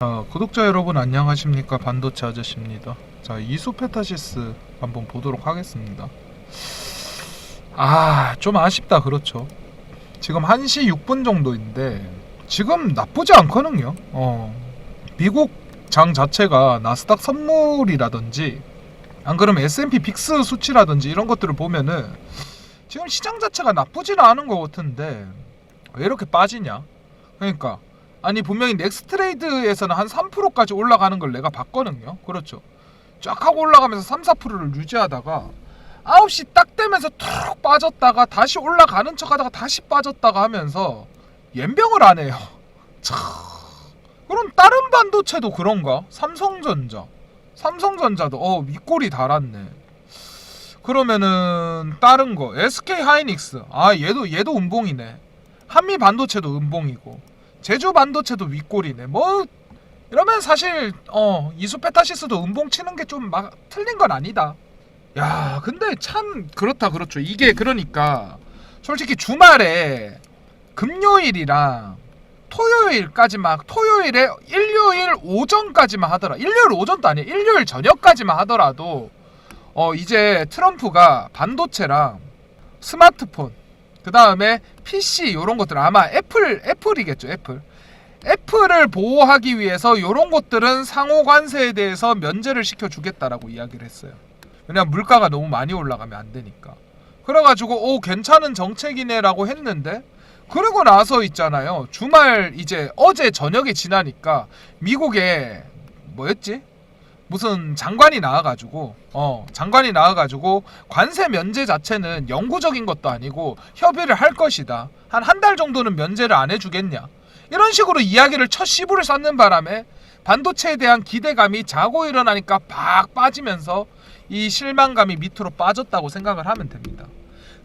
아, 구독자 여러분 안녕하십니까 반도체 아저씨입니다. 자 이소페타시스 한번 보도록 하겠습니다. 아 좀 아쉽다 그렇죠. 지금 1시 6분 정도인데 지금 나쁘지 않거든요. 어 미국 장 자체가 나스닥 선물이라든지 안 그러면 S&P 빅스 수치라든지 이런 것들을 보면은 지금 시장 자체가 나쁘지는 않은 것 같은데 왜 이렇게 빠지냐? 그러니까 아니 분명히 넥스트레이드에서는 한 3%까지 올라가는 걸 내가 봤거든요. 그렇죠. 쫙 하고 올라가면서 3, 4%를 유지하다가 9시 딱 되면서 툭 빠졌다가 다시 올라가는 척 하다가 다시 빠졌다가 하면서 연병을 안 해요. 참. 그럼 다른 반도체도 그런가? 삼성전자. 삼성전자도 어 윗골이 달았네. 그러면은 다른 거 SK 하이닉스. 아 얘도 얘도 음봉이네. 한미 반도체도 음봉이고. 제주 반도체도 윗골이네. 뭐 이러면 사실 어 이수페타시스도 음봉 치는 게 좀 막 틀린 건 아니다. 야, 근데 참 그렇다 그렇죠. 이게 그러니까 솔직히 주말에 금요일이랑 토요일까지 막 토요일에 일요일 오전까지만 하더라. 일요일 오전도 아니야. 일요일 저녁까지만 하더라도 어 이제 트럼프가 반도체랑 스마트폰 그 다음에 PC 요런 것들 아마 애플 애플이겠죠 애플 애플을 보호하기 위해서 요런 것들은 상호 관세에 대해서 면제를 시켜주겠다라고 이야기를 했어요. 왜냐면 물가가 너무 많이 올라가면 안 되니까. 그래가지고 오 괜찮은 정책이네라고 했는데 그러고 나서 있잖아요. 주말 이제 어제 저녁에 지나니까 미국에 뭐였지? 무슨 장관이 나와가지고 어 장관이 나와가지고 관세 면제 자체는 영구적인 것도 아니고 협의를 할 것이다. 한 한 달 정도는 면제를 안 해주겠냐. 이런 식으로 이야기를 첫 시부를 쌓는 바람에 반도체에 대한 기대감이 자고 일어나니까 팍 빠지면서 이 실망감이 밑으로 빠졌다고 생각을 하면 됩니다.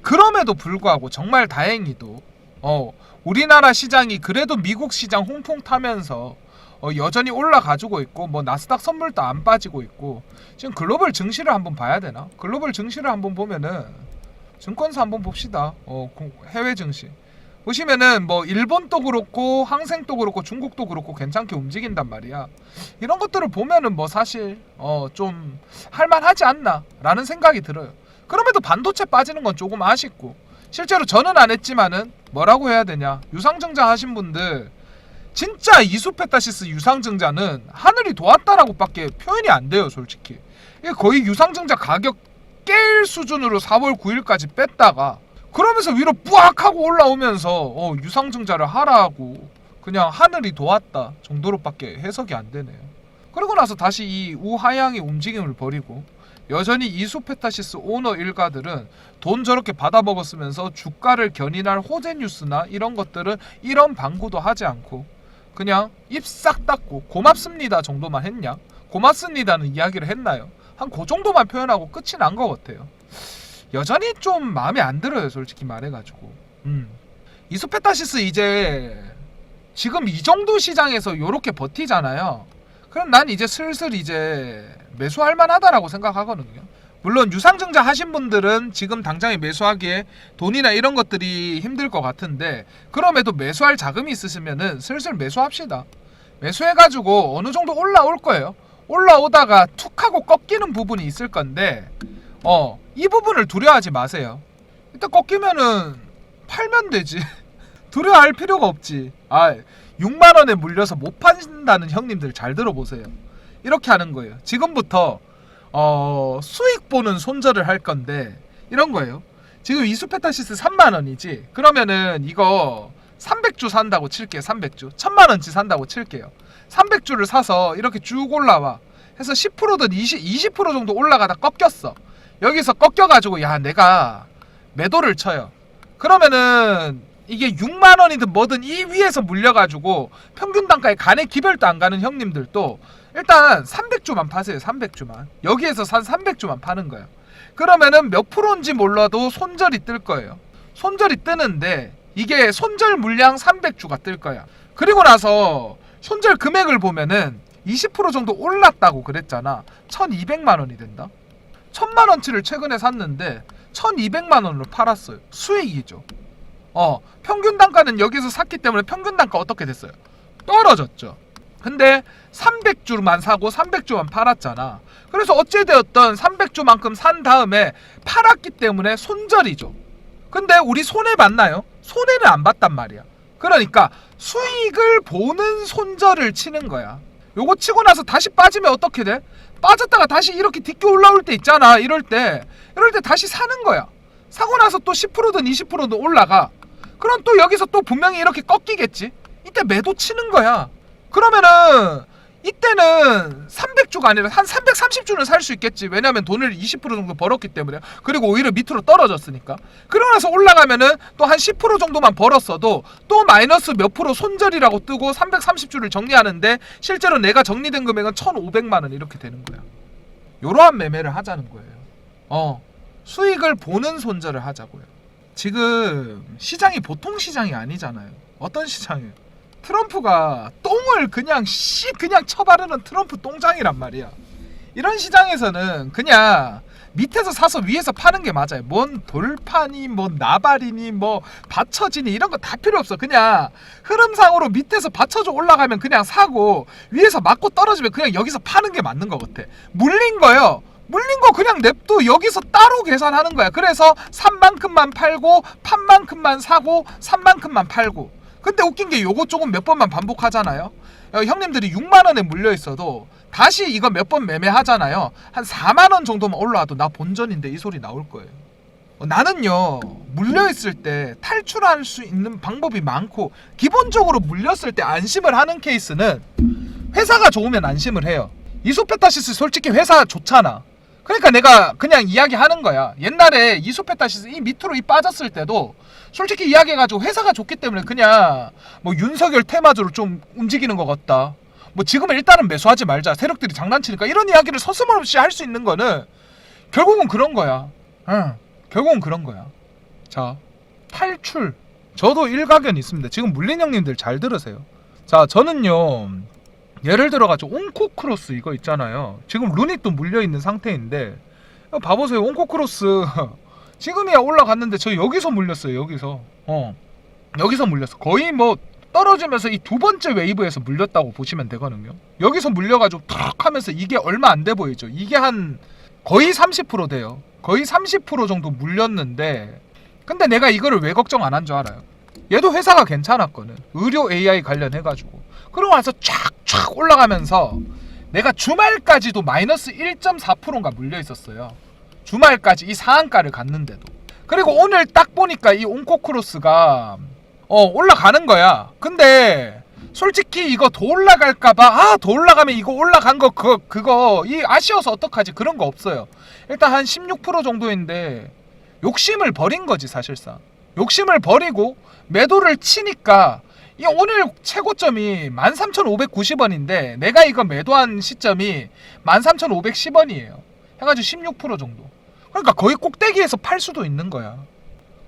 그럼에도 불구하고 정말 다행히도 어 우리나라 시장이 그래도 미국 시장 홍풍 타면서 어, 여전히 올라가지고 있고 뭐 나스닥 선물도 안 빠지고 있고 지금 글로벌 증시를 한번 봐야 되나? 글로벌 증시를 한번 보면은 증권사 한번 봅시다. 어, 고- 해외 증시 보시면은 뭐 일본도 그렇고 항생도 그렇고 중국도 그렇고 괜찮게 움직인단 말이야. 이런 것들을 보면은 뭐 사실 어, 좀 할만하지 않나라는 생각이 들어요. 그럼에도 반도체 빠지는 건 조금 아쉽고 실제로 저는 안 했지만은 뭐라고 해야 되냐 유상증자 하신 분들 진짜 이수페타시스 유상증자는 하늘이 도왔다라고 밖에 표현이 안 돼요, 솔직히. 거의 유상증자 가격 깰 수준으로 4월 9일까지 뺐다가 그러면서 위로 뿌악 하고 올라오면서 어, 유상증자를 하라고 그냥 하늘이 도왔다 정도로밖에 해석이 안 되네요. 그러고 나서 다시 이 우하향의 움직임을 벌이고 여전히 이수페타시스 오너 일가들은 돈 저렇게 받아 먹었으면서 주가를 견인할 호재 뉴스나 이런 것들은 이런 방구도 하지 않고 그냥 입 싹 닫고 고맙습니다 정도만 했냐? 고맙습니다는 이야기를 했나요? 한 그 정도만 표현하고 끝이 난 것 같아요. 여전히 좀 마음에 안 들어요, 솔직히 말해가지고. 음. 이수페타시스 이제 지금 이 정도 시장에서 요렇게 버티잖아요. 그럼 난 이제 슬슬 이제 매수할 만하다라고 생각하거든요. 물론 유상증자 하신 분들은 지금 당장에 매수하기에 돈이나 이런 것들이 힘들 것 같은데 그럼에도 매수할 자금이 있으시면은 슬슬 매수합시다. 매수해가지고 어느 정도 올라올 거예요. 올라오다가 툭 하고 꺾이는 부분이 있을 건데 어 이 부분을 두려워하지 마세요. 일단 꺾이면은 팔면 되지. 두려워할 필요가 없지. 아 6만 원에 물려서 못 판다는 형님들 잘 들어보세요. 이렇게 하는 거예요. 지금부터 어, 수익 보는 손절을 할 건데 이런 거예요. 지금 이수페타시스 3만 원이지. 그러면은 이거 300주 산다고 칠게요. 300주. 1000만 원치 산다고 칠게요. 300주를 사서 이렇게 쭉 올라와. 해서 10%든 20, 20% 정도 올라가다 꺾였어. 여기서 꺾여가지고 야 내가 매도를 쳐요. 그러면은 이게 6만 원이든 뭐든 이 위에서 물려가지고 평균 단가에 간의 기별도 안 가는 형님들도 일단 300주만 파세요. 300주만. 여기에서 산 300주만 파는 거예요. 그러면은 몇 프로인지 몰라도 손절이 뜰 거예요. 손절이 뜨는데 이게 손절 물량 300주가 뜰 거야. 그리고 나서 손절 금액을 보면은 20% 정도 올랐다고 그랬잖아. 1200만 원이 된다. 1000만 원치를 최근에 샀는데 1200만 원으로 팔았어요. 수익이죠. 어, 평균 단가는 여기서 샀기 때문에 평균 단가 어떻게 됐어요? 떨어졌죠. 근데 300주만 사고 300주만 팔았잖아. 그래서 어찌되었던 300주만큼 산 다음에 팔았기 때문에 손절이죠. 근데 우리 손해 봤나요? 손해는 안 봤단 말이야. 그러니까 수익을 보는 손절을 치는 거야. 요거 치고 나서 다시 빠지면 어떻게 돼? 빠졌다가 다시 이렇게 딛게 올라올 때 있잖아. 이럴 때. 이럴 때 다시 사는 거야. 사고 나서 또 10%든 20%든 올라가. 그럼 또 여기서 또 분명히 이렇게 꺾이겠지. 이때 매도 치는 거야. 그러면은 이때는 300주가 아니라 한 330주는 살 수 있겠지. 왜냐면 돈을 20% 정도 벌었기 때문에. 그리고 오히려 밑으로 떨어졌으니까. 그러고 나서 올라가면은 또 한 10% 정도만 벌었어도 또 마이너스 몇 프로 손절이라고 뜨고 330주를 정리하는데 실제로 내가 정리된 금액은 1,500만 원 이렇게 되는 거야. 요러한 매매를 하자는 거예요. 어. 수익을 보는 손절을 하자고요. 지금 시장이 보통 시장이 아니잖아요. 어떤 시장이에요? 트럼프가 똥을 그냥 씨 그냥 쳐바르는 트럼프 똥장이란 말이야. 이런 시장에서는 그냥 밑에서 사서 위에서 파는 게 맞아요. 뭔 돌판이, 뭐 나발이니, 뭐 받쳐지니 이런 거 다 필요 없어. 그냥 흐름상으로 밑에서 받쳐져 올라가면 그냥 사고 위에서 맞고 떨어지면 그냥 여기서 파는 게 맞는 것 같아. 물린 거요. 물린 거 그냥 냅둬 여기서 따로 계산하는 거야. 그래서 산 만큼만 팔고 판 만큼만 사고 산 만큼만 팔고. 근데 웃긴 게 요거 조금 몇 번만 반복하잖아요. 어, 형님들이 6만 원에 물려 있어도 다시 이거 몇 번 매매하잖아요. 한 4만 원 정도만 올라와도 나 본전인데 이 소리 나올 거예요. 어, 나는요 물려 있을 때 탈출할 수 있는 방법이 많고 기본적으로 물렸을 때 안심을 하는 케이스는 회사가 좋으면 안심을 해요. 이소페타시스 솔직히 회사 좋잖아. 그러니까 내가 그냥 이야기하는 거야. 옛날에 이소페타시스 이 밑으로 이 빠졌을 때도 솔직히 이야기해가지고 회사가 좋기 때문에 그냥 뭐 윤석열 테마주로 좀 움직이는 것 같다. 뭐 지금은 일단은 매수하지 말자. 세력들이 장난치니까 이런 이야기를 서슴없이 할 수 있는 거는 결국은 그런 거야. 응. 결국은 그런 거야. 자, 탈출. 저도 일가견 있습니다. 지금 물린 형님들 잘 들으세요. 자, 저는요. 예를 들어가지고 온코크로스 이거 있잖아요. 지금 루닛도 물려 있는 상태인데 이거 봐보세요. 온코크로스 지금이야 올라갔는데 저 여기서 물렸어요. 여기서 어 여기서 물렸어. 거의 뭐 떨어지면서 이 두 번째 웨이브에서 물렸다고 보시면 되거든요. 여기서 물려가지고 탁 하면서 이게 얼마 안 돼 보이죠. 이게 한 거의 30% 돼요. 거의 30% 정도 물렸는데 근데 내가 이거를 왜 걱정 안 한 줄 알아요? 얘도 회사가 괜찮았거든. 의료 AI 관련해가지고. 그러고 나서 쫙쫙 올라가면서 내가 주말까지도 마이너스 1.4%인가 물려 있었어요. 주말까지 이 상한가를 갔는데도. 그리고 오늘 딱 보니까 이 온코크로스가 어 올라가는 거야. 근데 솔직히 이거 더 올라갈까봐 아 더 올라가면 이거 올라간 거 그거 그거 이 아쉬워서 어떡하지 그런 거 없어요. 일단 한 16% 정도인데 욕심을 버린 거지 사실상. 욕심을 버리고 매도를 치니까 이 오늘 최고점이 13,590원인데 내가 이거 매도한 시점이 13,510원이에요. 해가지고 16% 정도. 그러니까 거의 꼭대기에서 팔 수도 있는 거야.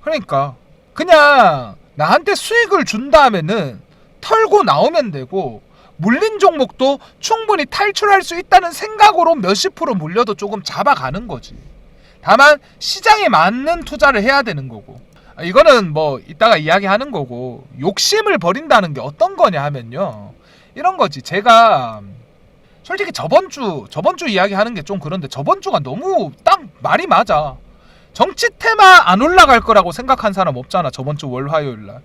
그러니까 그냥 나한테 수익을 준다면은 털고 나오면 되고 물린 종목도 충분히 탈출할 수 있다는 생각으로 몇십 프로 물려도 조금 잡아가는 거지. 다만 시장에 맞는 투자를 해야 되는 거고. 아, 이거는 뭐 이따가 이야기하는 거고 욕심을 버린다는 게 어떤 거냐 하면요. 이런 거지. 제가 솔직히 저번 주 저번 주 이야기하는 게 좀 그런데 저번 주가 너무 딱 말이 맞아. 정치 테마 안 올라갈 거라고 생각한 사람 없잖아. 저번 주 월 화요일 날.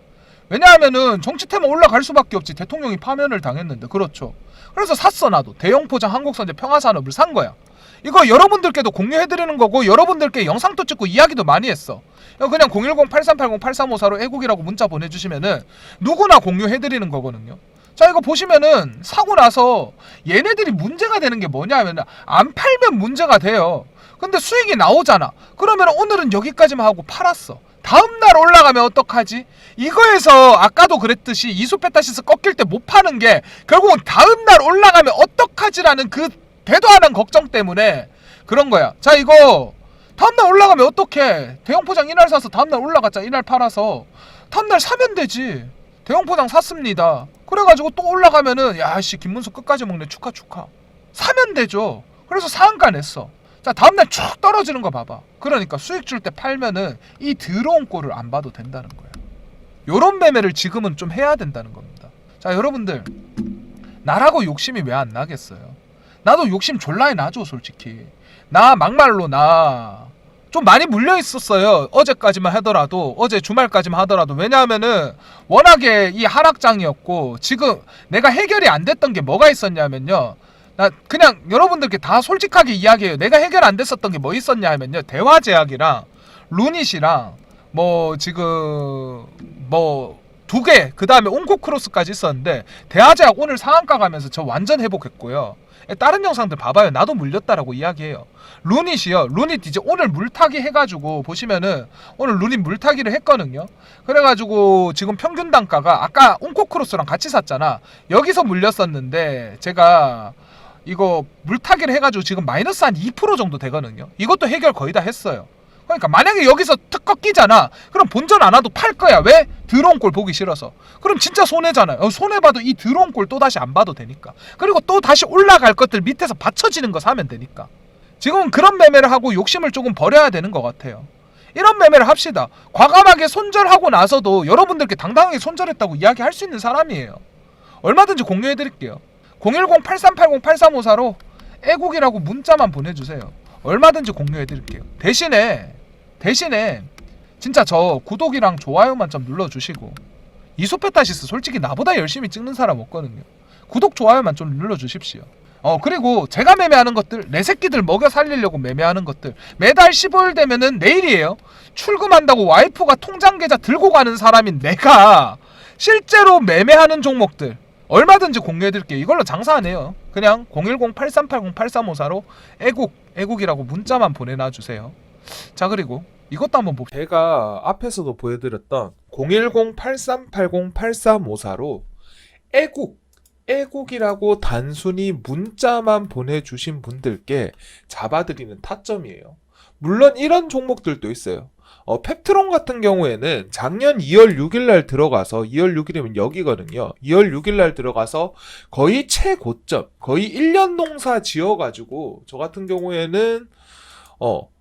왜냐하면은 정치 테마 올라갈 수밖에 없지. 대통령이 파면을 당했는데 그렇죠. 그래서 샀어 나도 대형 포장 한국선제 평화산업을 산 거야. 이거 여러분들께도 공유해드리는 거고 여러분들께 영상도 찍고 이야기도 많이 했어. 그냥 010-8380-8354로 애국이라고 문자 보내주시면은 누구나 공유해드리는 거거든요. 자 이거 보시면은 사고 나서 얘네들이 문제가 되는 게 뭐냐면 안 팔면 문제가 돼요. 근데 수익이 나오잖아. 그러면 오늘은 여기까지만 하고 팔았어. 다음날 올라가면 어떡하지? 이거에서 아까도 그랬듯이 이소페타시스 꺾일 때 못 파는 게 결국은 다음날 올라가면 어떡하지라는 그 대도 않은 걱정 때문에 그런 거야. 자 이거 다음날 올라가면 어떡해? 대형 포장 이날 사서 다음날 올라갔자 이날 팔아서 다음날 사면 되지. 대형 포장 샀습니다. 그래가지고 또 올라가면은 야씨 김문수 끝까지 먹네 축하 축하. 사면 되죠. 그래서 상한가 냈어. 자 다음날 쭉 떨어지는 거 봐봐. 그러니까 수익 줄 때 팔면은 이 들어온 꼴을 안 봐도 된다는 거야. 요런 매매를 지금은 좀 해야 된다는 겁니다. 자 여러분들 나라고 욕심이 왜 안 나겠어요? 나도 욕심 졸라에 나죠, 솔직히. 나 막말로 나 좀 많이 물려 있었어요. 어제까지만 하더라도 어제 주말까지만 하더라도 왜냐하면은 워낙에 이 하락장이었고 지금 내가 해결이 안 됐던 게 뭐가 있었냐면요. 나 그냥 여러분들께 다 솔직하게 이야기해요. 내가 해결 안 됐었던 게 뭐 있었냐 하면요. 대화 제약이랑 루닛이랑 뭐 지금 뭐 두 개, 그 다음에 온코 크로스까지 있었는데 대화 제약 오늘 상한가 가면서 저 완전 회복했고요. 다른 영상들 봐봐요. 나도 물렸다라고 이야기해요. 루닛이요. 루닛 이제 오늘 물타기 해가지고 보시면은 오늘 루닛 물타기를 했거든요. 그래가지고 지금 평균 단가가 아까 온코 크로스랑 같이 샀잖아. 여기서 물렸었는데 제가 이거 물타기를 해가지고 지금 마이너스 한 2% 정도 되거든요. 이것도 해결 거의 다 했어요. 그러니까 만약에 여기서 특 꺾이잖아. 그럼 본전 안 와도 팔 거야. 왜? 들어온 꼴 보기 싫어서. 그럼 진짜 손해잖아요. 어, 손해 봐도 이 들어온 꼴또 다시 안 봐도 되니까. 그리고 또 다시 올라갈 것들 밑에서 받쳐지는 거 사면 되니까. 지금은 그런 매매를 하고 욕심을 조금 버려야 되는 것 같아요. 이런 매매를 합시다. 과감하게 손절하고 나서도 여러분들께 당당하게 손절했다고 이야기할 수 있는 사람이에요. 얼마든지 공유해 드릴게요. 010-8380-8354로 애국이라고 문자만 보내주세요. 얼마든지 공유해 드릴게요. 대신에 대신에 진짜 저 구독이랑 좋아요만 좀 눌러주시고 이소페타시스 솔직히 나보다 열심히 찍는 사람 없거든요. 구독 좋아요만 좀 눌러주십시오. 어 그리고 제가 매매하는 것들 내 새끼들 먹여 살리려고 매매하는 것들 매달 15일 되면은 내일이에요. 출금한다고 와이프가 통장 계좌 들고 가는 사람인 내가 실제로 매매하는 종목들 얼마든지 공유해드릴게요. 이걸로 장사 안 해요. 그냥 010-8380-8354로 애국, 애국이라고 문자만 보내놔 주세요. 자 그리고 이것도 한번 봅시다. 제가 앞에서도 보여드렸던 010-8380-8354로 애국, 애국이라고 단순히 문자만 보내주신 분들께 잡아드리는 타점이에요. 물론 이런 종목들도 있어요. 어, 펩트론 같은 경우에는 작년 2월 6일 날 들어가서 2월 6일이면 여기거든요. 2월 6일 날 들어가서 거의 최고점, 거의 1년 농사 지어가지고 저 같은 경우에는 어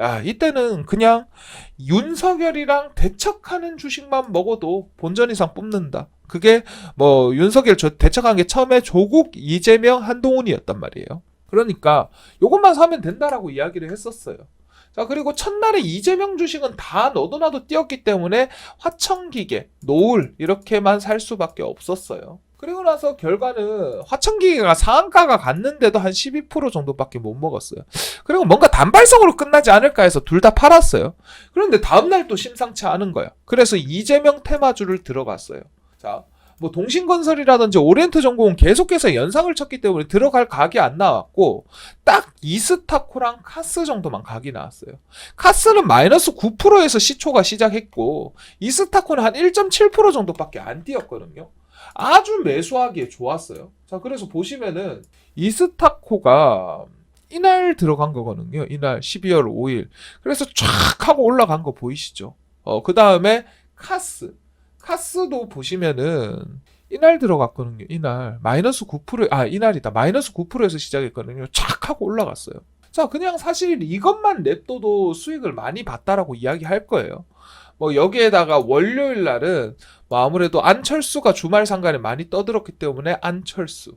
야, 이때는 그냥 윤석열이랑 대척하는 주식만 먹어도 본전 이상 뽑는다. 그게 뭐 윤석열 저- 대척한 게 처음에 조국, 이재명, 한동훈이었단 말이에요. 그러니까 요것만 사면 된다라고 이야기를 했었어요. 자, 그리고 첫날에 이재명 주식은 다 너도 나도 뛰었기 때문에 화천기계, 노을 이렇게만 살 수밖에 없었어요. 그리고 나서 결과는 화천기계가 상한가가 갔는데도 한 12% 정도밖에 못 먹었어요. 그리고 뭔가 단발성으로 끝나지 않을까 해서 둘 다 팔았어요. 그런데 다음날 또 심상치 않은 거야. 그래서 이재명 테마주를 들어갔어요. 자, 뭐 동신건설이라든지 오리엔트 전공은 계속해서 연상을 쳤기 때문에 들어갈 각이 안 나왔고 딱 이스타코랑 카스 정도만 각이 나왔어요. 카스는 마이너스 9%에서 시초가 시작했고 이스타코는 한 1.7% 정도밖에 안 뛰었거든요. 아주 매수하기에 좋았어요. 자, 그래서 보시면은 이스타코가 이날 들어간 거거든요. 이날 12월 5일. 그래서 쫙 하고 올라간 거 보이시죠? 어, 그 다음에 카스. 카스도 보시면은 이날 들어갔거든요. 이날 마이너스 9% 아, 이날이다. 마이너스 9%에서 시작했거든요. 쫙 하고 올라갔어요. 자, 그냥 사실 이것만 냅둬도 수익을 많이 봤다라고 이야기할 거예요. 뭐 여기에다가 월요일 날은 뭐 아무래도 안철수가 주말 상간에 많이 떠들었기 때문에 안철수,